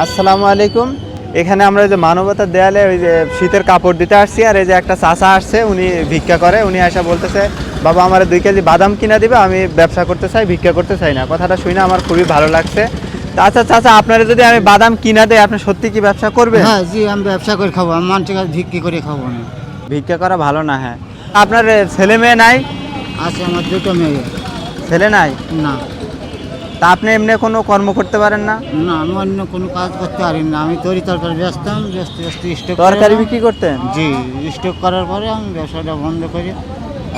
আসসালামু আলাইকুম। এখানে আমরা যে মানবতার দেয়ালে ওই যে শীতের কাপড় দিতে আসছি আর এই যে একটা চাচা আসছে উনি ভিক্ষা করে। উনি আসা বলতেছে বাবা আমার দুই কেজি বাদাম কিনা দিবে আমি ব্যবসা করতে চাই ভিক্ষা করতে চাই না। কথাটা শুনে আমার খুবই ভালো লাগছে। আচ্ছা চাচা আপনারা যদি আমি বাদাম কিনা দেয় আপনি সত্যি কি ব্যবসা করবেন? হ্যাঁ জি আমি ব্যবসা করে খাব আমি মানুষের কাছে ভিক্ষি করে খাব না। ভিক্ষা করা ভালো না হ্যাঁ। আপনার ছেলে মেয়ে নাই? আছে আমার দুটো মেয়ে। ছেলে নাই? না। তা আপনি এমনি কোনো কর্ম করতে পারেন না? না আমি অন্য কোনো কাজ করতে পারি না। আমি তরি তরকারি ব্যস্তাম ব্যস্ত ব্যস্ত স্টক তরকারি বিক্রি করতেন? জি স্টক করার পরে আমি ব্যবসাটা বন্ধ করি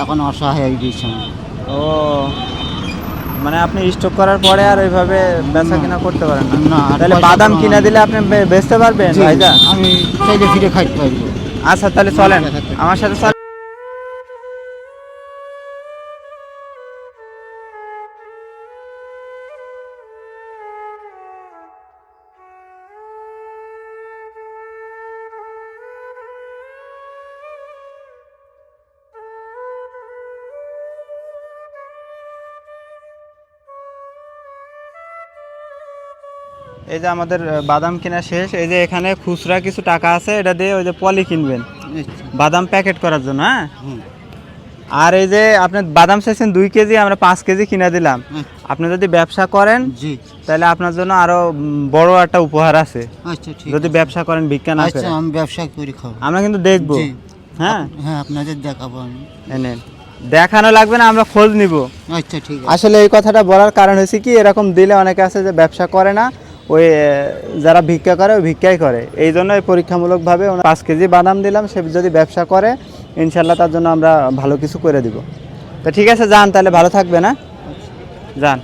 এখন অসহায় হয়ে গিয়েছি আমি। ও মানে আপনি স্টক করার পরে আর ওইভাবে বেচা কিনা করতে পারেন না? না, তাহলে বাদাম কোনো- দিলে আপনি বেচতে পারবেন আমি চাইলে ফিরে খাইতে পারব। আচ্ছা তাহলে চলেন। আমার সাথে চলেন। এই যে আমাদের বাদাম কেনা শেষ। এই যে এখানে খুচরা কিছু টাকা আছে এটা দিয়ে ওই যে পলি কিনবেন। বাদাম প্যাকেট করার জন্য হ্যাঁ? আর এই যে আপনি বাদাম চাইছেন দুই কেজি আমরা পাঁচ কেজি কিনে দিলাম। আপনি যদি ব্যবসা করেন জি। তাহলে আপনার জন্য আরও বড় একটা উপহার আছে। আচ্ছা ঠিক যদি ব্যবসা করেন বিজ্ঞা না আচ্ছা আমি ব্যবসা করে খাব আমরা কিন্তু দেখব। হ্যাঁ? হ্যাঁ আপনাদের দেখাবো আমি। এনেন দেখানো লাগবে না আমরা খোঁজ নিব। আচ্ছা ঠিক আছে। আসলে এই কথাটা বলার কারণ হয়েছে কি এরকম দিলে অনেকে আছে যে ব্যবসা করে না ওই যারা ভিক্ষা করে, ওই ভিক্ষাই করে। এই জন্য পরীক্ষামূলকভাবে পাঁচ কেজি বাদাম দিলাম, সে যদি ব্যবসা করে ইনশাল্লাহ তার জন্য আমরা ভালো কিছু করে দিব। তো ঠিক আছে, যান, তাহলে ভালো থাকবে না যান।